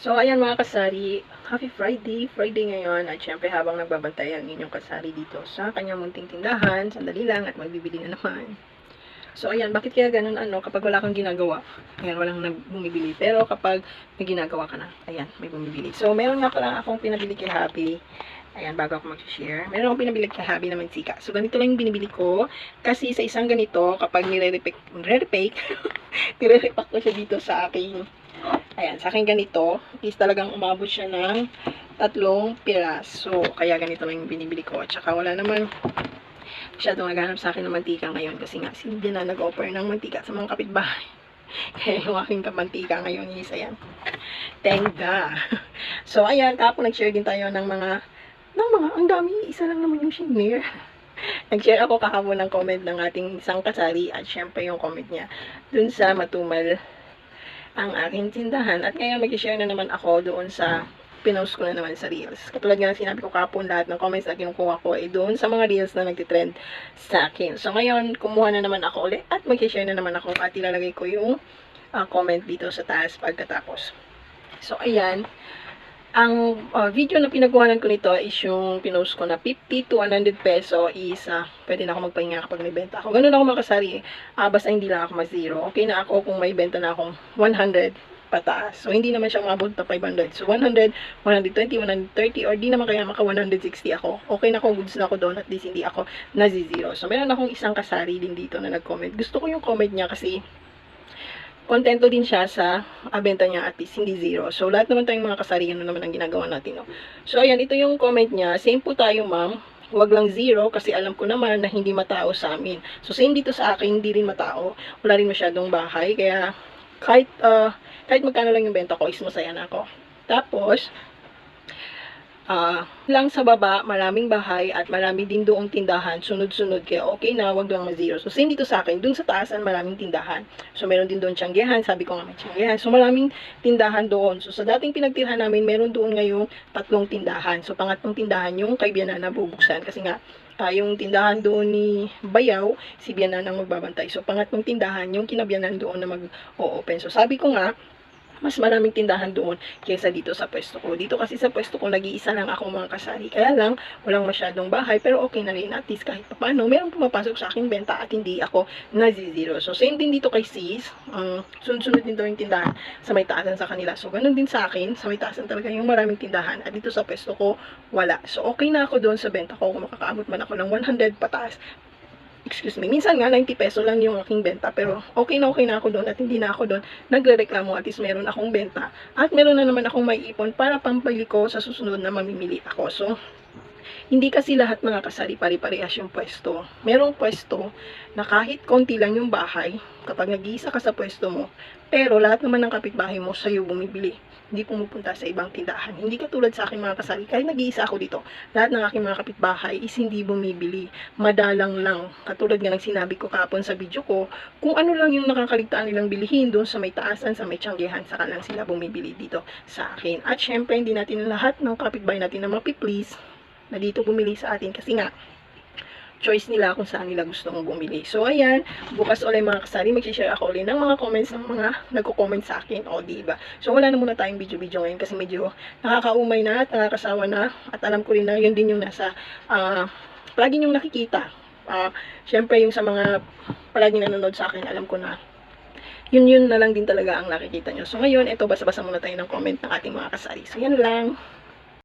So, ayan mga kasari, happy Friday, Friday ngayon. At syempre habang nagbabantay ang inyong kasari dito sa kanyang munting tindahan, sandali lang at magbibili na naman. So, ayan, bakit kaya ganun ano, kapag wala kang ginagawa, ayan, walang bumibili. Pero kapag may ginagawa ka na, ayan, may bumibili. So, meron nga pala akong pinabili kay Happy. Ayan, bago ako mag-share. Meron akong pinabili kay Happy na mantika. So, ganito lang yung binibili ko. Kasi sa isang ganito, kapag nire-repack, nire-repack, nire-repack ko siya dito sa aking Ayan, sa akin ganito, is talagang umabot siya ng tatlong piraso. Kaya ganito lang yung binibili ko. At saka wala naman masyadong naghanap sa akin ng mantika ngayon kasi nga Lydia na nag-offer ng mantika sa mga kapitbahay. Kaya yung aking kamantika ngayon is, ayan, tenga. So, ayan, kapag nag-share din tayo ng mga, ng mga, ang dami, isa lang naman yung shinir. Nag-share ako kahapon ng comment ng ating isang kasari at syempre yung comment niya dun sa matumal ang aking tindahan. At ngayon, mag-share na naman ako doon sa pinost ko na naman sa Reels. Katulad nga ng sinabi ko kapon, lahat ng comments na kinukuha ko ay doon sa mga Reels na nagtitrend sa akin. So, ngayon, kumuha na naman ako ulit at mag-share na naman ako at ilalagay ko yung ah, comment dito sa taas pagkatapos. So, ayan. Ang ah, video na pinagawanan ko nito is yung pinost ko na 50 to 100 peso is ah, pwede na ako magpahinga kapag may benta ako. Ganun ako makasari. Ah, basta hindi lang ako ma-zero. Okay na ako kung may benta na akong 100 pataas. So, hindi naman siya umabot na 500. So, 100, 120, 130, or di naman kaya maka 160 ako. Okay na ako, goods na ako doon, at least hindi ako nazi-zero. So, meron akong isang kasari din dito na nag-comment. Gusto ko yung comment niya kasi kontento din siya sa ah, benta niya at least hindi zero. So, lahat naman tayong mga kasari, ano naman ang ginagawa natin. No? So, ayan, ito yung comment niya. Same po tayo, ma'am. Huwag lang zero kasi alam ko naman na hindi matao sa amin. So, same dito sa akin, hindi rin matao. Wala rin masyadong bahay. Kaya, kahit, ah, kahit magkano lang yung benta ko, is masaya na ako. Tapos, ah, lang sa baba, maraming bahay at marami din doong tindahan, sunod-sunod kaya okay na, wag lang ma-zero. So, same dito sa akin, dun sa taasan, maraming tindahan. So, meron din doon tiyanggihan, sabi ko nga may tiyanggihan. So, maraming tindahan doon. So, sa dating pinagtirhan namin, meron doon ngayong tatlong tindahan. So, pangatlong tindahan yung kay Bianana bubuksan kasi nga, ah, yung tindahan doon ni Bayaw, si Bianana ang magbabantay. So, pangatlong tindahan, yung kinabianan doon na mag-o-open. So, sabi ko nga, mas maraming tindahan doon kaysa dito sa pwesto ko. Dito kasi sa pwesto ko, nag-iisa lang ako mga kasari. Kaya lang, walang masyadong bahay, pero okay na rin. At least kahit paano, merong pumapasok sa aking benta at hindi ako nazi-zero. So, same din dito kay sis. Um, sunod-sunod din yung tindahan sa may taasan sa kanila. So, ganun din sa akin. Sa may taasan talaga yung maraming tindahan. At dito sa pwesto ko, wala. So, okay na ako doon sa benta ko. Kung makakaabot man ako ng 100 pataas, excuse me, minsan nga 90 peso lang yung aking benta pero okay na okay na ako doon at hindi na ako doon nagre-reklamo. At least meron akong benta. At meron na naman akong may ipon para pampali ko sa susunod na mamimili ako. So, hindi kasi lahat mga kasari pare-parehas yung pwesto. Merong pwesto na kahit konti lang yung bahay, kapag nag-iisa ka sa pwesto mo, pero lahat naman ng kapitbahay mo sa'yo bumibili. Hindi pumupunta sa ibang tindahan. Hindi katulad sa akin mga kasari, kahit nag-iisa ako dito, lahat ng aking mga kapitbahay is hindi bumibili. Madalang lang. Katulad nga ng sinabi ko kapon sa video ko, kung ano lang yung nakakaligtaan nilang bilihin doon sa may taasan, sa may tiyanggihan, saka lang sila bumibili dito sa akin. At syempre, hindi natin lahat ng kapitbahay natin na mapiplease na dito bumili sa atin kasi nga choice nila kung saan nila gusto mong bumili. So, ayan, bukas ulit mga kasari, mag-share ako ulit ng mga comments ng mga nagko-comment sa akin. O, diba? So, wala na muna tayong video-video ngayon kasi medyo nakakaumay na at nakakasawa na. At alam ko rin na yun din yung nasa, ah, palagi yung nakikita. Ah, Siyempre, yung sa mga palagi nanonood sa akin, alam ko na yun yun na lang din talaga ang nakikita nyo. So, ngayon, ito, basa-basa muna tayo ng comment ng ating mga kasari. So, yan lang.